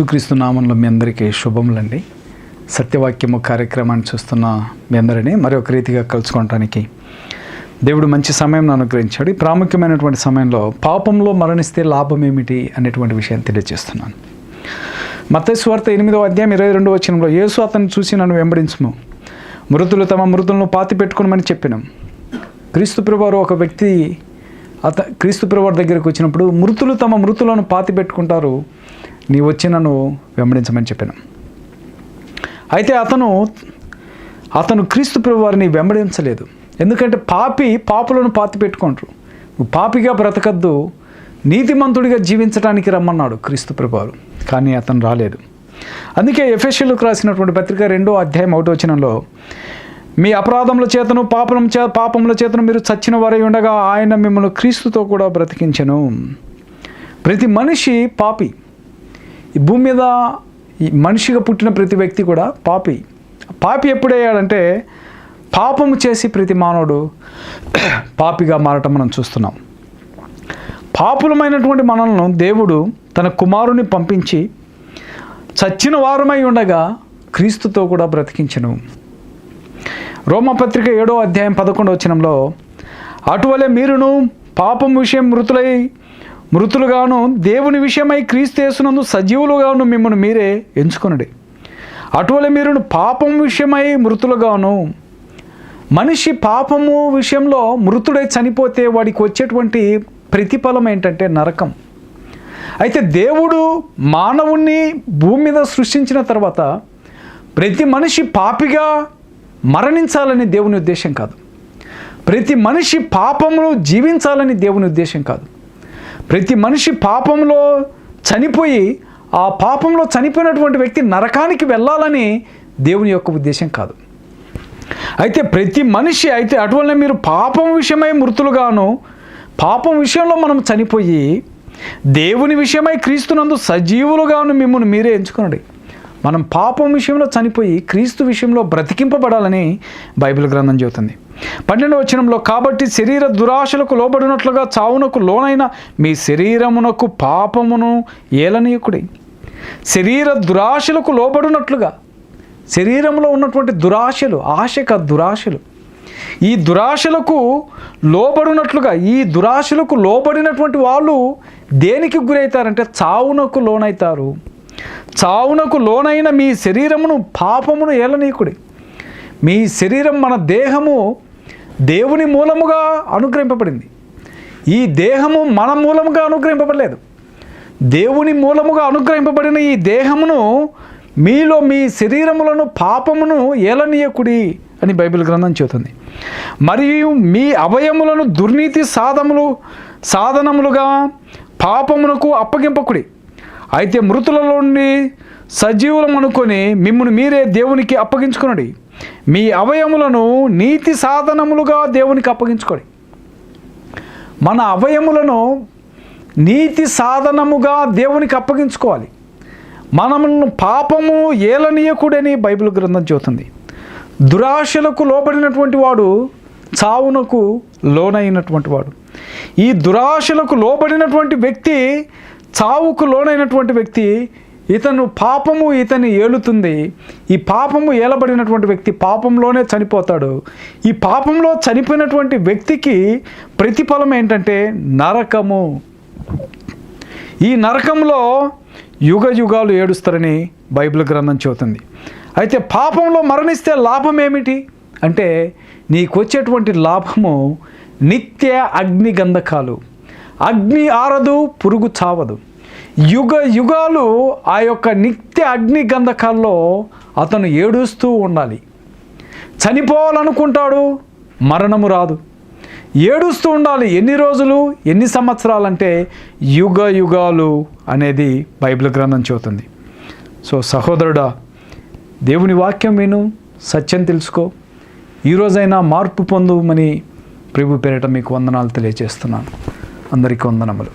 యేసుక్రీస్తు నామంలో మీ అందరికీ శుభములండి. సత్యవాక్యము కార్యక్రమాన్ని చూస్తున్న మీ అందరినీ మరి ఒక రీతిగా కలుసుకోవటానికి దేవుడు మంచి సమయం అనుగ్రహించాడు. ఈ ప్రాముఖ్యమైనటువంటి సమయంలో పాపంలో మరణిస్తే లాభం ఏమిటి అనేటువంటి విషయాన్ని తెలియజేస్తున్నాను. మతస్వార్త ఎనిమిదో అధ్యాయం ఇరవై రెండవ వచనంలో యేసు అతను చూసి నన్ను వెంబడించము. మృతులు తమ మృతులను పాతి పెట్టుకునమని చెప్పినాం. క్రీస్తు ప్రభువారు ఒక వ్యక్తి అత క్రీస్తు ప్రభువారి దగ్గరికి వచ్చినప్పుడు మృతులు తమ మృతులను పాతి పెట్టుకుంటారు. నీ వచ్చి నన్ను వెంబడించమని చెప్పాను. అయితే అతను అతను క్రీస్తు ప్రభు వారిని వెంబడించలేదు. ఎందుకంటే పాపి పాపులను పాతి పెట్టుకుంటారు నువ్వు పాపిగా బ్రతకద్దు నీతిమంతుడిగా జీవించడానికి రమ్మన్నాడు క్రీస్తు ప్రభువారు. కానీ అతను రాలేదు. అందుకే ఎఫ్ఎస్ఎల్కు రాసినటువంటి పత్రిక రెండో అధ్యాయం ఒకటి వచ్చినంలో మీ అపరాధముల చేతను పాపం చే పాపముల చేతను మీరు చచ్చిన వారై ఉండగా ఆయన మిమ్మల్ని క్రీస్తుతో కూడా బ్రతికించను. ప్రతి మనిషి పాపి. ఈ భూమి మీద ఈ మనిషిగా పుట్టిన ప్రతి వ్యక్తి కూడా పాపి. పాపి ఎప్పుడయ్యాడంటే పాపము చేసి ప్రతి మానవుడు పాపిగా మారటం మనం చూస్తున్నాం. పాపులమైనటువంటి మనల్ని దేవుడు తన కుమారుని పంపించి చచ్చిన వారమై ఉండగా క్రీస్తుతో కూడా బ్రతికించను. రోమపత్రిక ఏడో అధ్యాయం పదకొండవ వచనంలో అటువలే మీరును పాపం విషయం మృతులై మృతులుగాను దేవుని విషయమై క్రీస్తేసునందు సజీవులుగాను మిమ్మల్ని మీరే ఎంచుకొనడి. అటువలే మీరు పాపం విషయమై మృతులుగాను మనిషి పాపము విషయంలో మృతుడై చనిపోతే వాడికి వచ్చేటువంటి ప్రతిఫలం ఏంటంటే నరకం. అయితే దేవుడు మానవుణ్ణి భూమి మీద సృష్టించిన తర్వాత ప్రతి మనిషి పాపిగా మరణించాలని దేవుని ఉద్దేశం కాదు. ప్రతి మనిషి పాపమును జీవించాలని దేవుని ఉద్దేశం కాదు. ప్రతి మనిషి పాపంలో చనిపోయి ఆ పాపంలో చనిపోయినటువంటి వ్యక్తి నరకానికి వెళ్ళాలని దేవుని యొక్క ఉద్దేశం కాదు. అయితే ప్రతి మనిషి అయితే అటువల్ల మీరు పాపం విషయమై మృతులుగాను పాపం విషయంలో మనం చనిపోయి దేవుని విషయమై క్రీస్తునందు సజీవులుగాను మిమ్మల్ని మీరే ఎంచుకోండి మనం పాపం విషయంలో చనిపోయి క్రీస్తు విషయంలో బ్రతికింపబడాలని బైబిల్ గ్రంథం చెబుతుంది. పన్నెండవ వచనంలో కాబట్టి శరీర దురాశలకు లోబడినట్లుగా చావునకు లోనైన మీ శరీరమునకు పాపమును ఏలనీయకుడి. శరీర దురాశలకు లోబడినట్లుగా శరీరంలో ఉన్నటువంటి దురాశలు ఆశక దురాశలు. ఈ దురాశలకు లోబడినట్లుగా ఈ దురాశలకు లోబడినటువంటి వాళ్ళు దేనికి గురవుతారంటే చావునకు లోనవుతారు చావునకు లోనైన మీ శరీరమును పాపమును ఏలనీకుడి మీ శరీరం మన దేహము దేవుని మూలముగా అనుగ్రహింపబడింది. ఈ దేహము మన మూలముగా అనుగ్రహింపబడలేదు. దేవుని మూలముగా అనుగ్రహింపబడిన ఈ దేహమును మీలో మీ శరీరములను పాపమును ఏలనీయకుడి అని బైబిల్ గ్రంథం చెబుతుంది. మరియు మీ అవయములను దుర్నీతి సాధములు సాధనములుగా పాపమునకు అప్పగింపకుడి. అయితే మృతులలో నుండి సజీవులం అనుకొని మిమ్మల్ని మీరే దేవునికి అప్పగించుకునండి. మీ అవయములను నీతి సాధనములుగా దేవునికి అప్పగించుకోండి మన అవయములను నీతి సాధనముగా దేవునికి అప్పగించుకోవాలి. మనము పాపము ఏలనీయకుడని బైబిల్ గ్రంథం చెబుతుంది. దురాశలకు లోబడినటువంటి వాడు చావునకు లోనైనటువంటి వాడు. ఈ దురాశలకు లోబడినటువంటి వ్యక్తి చావుకు లోనైనటువంటి వ్యక్తి ఇతను పాపము ఇతని ఏలుతుంది. ఈ పాపము ఏలబడినటువంటి వ్యక్తి పాపంలోనే చనిపోతాడు. ఈ పాపంలో చనిపోయినటువంటి వ్యక్తికి ప్రతిఫలం ఏంటంటే నరకము. ఈ నరకంలో యుగ యుగాలు ఏడుస్తారని బైబిల్ గ్రంథం చెబుతుంది. అయితే పాపంలో మరణిస్తే లాభం ఏమిటి? అంటే నీకు వచ్చేటువంటి లాభము నిత్య అగ్ని గంధకాలు అగ్ని ఆరదు పురుగు చావదు. యుగ యుగాలు ఆ యొక్క నిత్య అగ్ని గంధకాల్లో అతను ఏడుస్తూ ఉండాలి. చనిపోవాలనుకుంటాడు మరణము రాదు. ఏడుస్తూ ఉండాలి ఎన్ని రోజులు ఎన్ని సంవత్సరాలంటే యుగ యుగాలు అనేది బైబిల్ గ్రంథం చెబుతుంది. సో సహోదరుడా దేవుని వాక్యం విను సత్యం తెలుసుకో. ఈరోజైనా మార్పు పొందుమని ప్రభు పేరిట మీకు వందనాలు తెలియజేస్తున్నాను. అందరికీ వందనములు.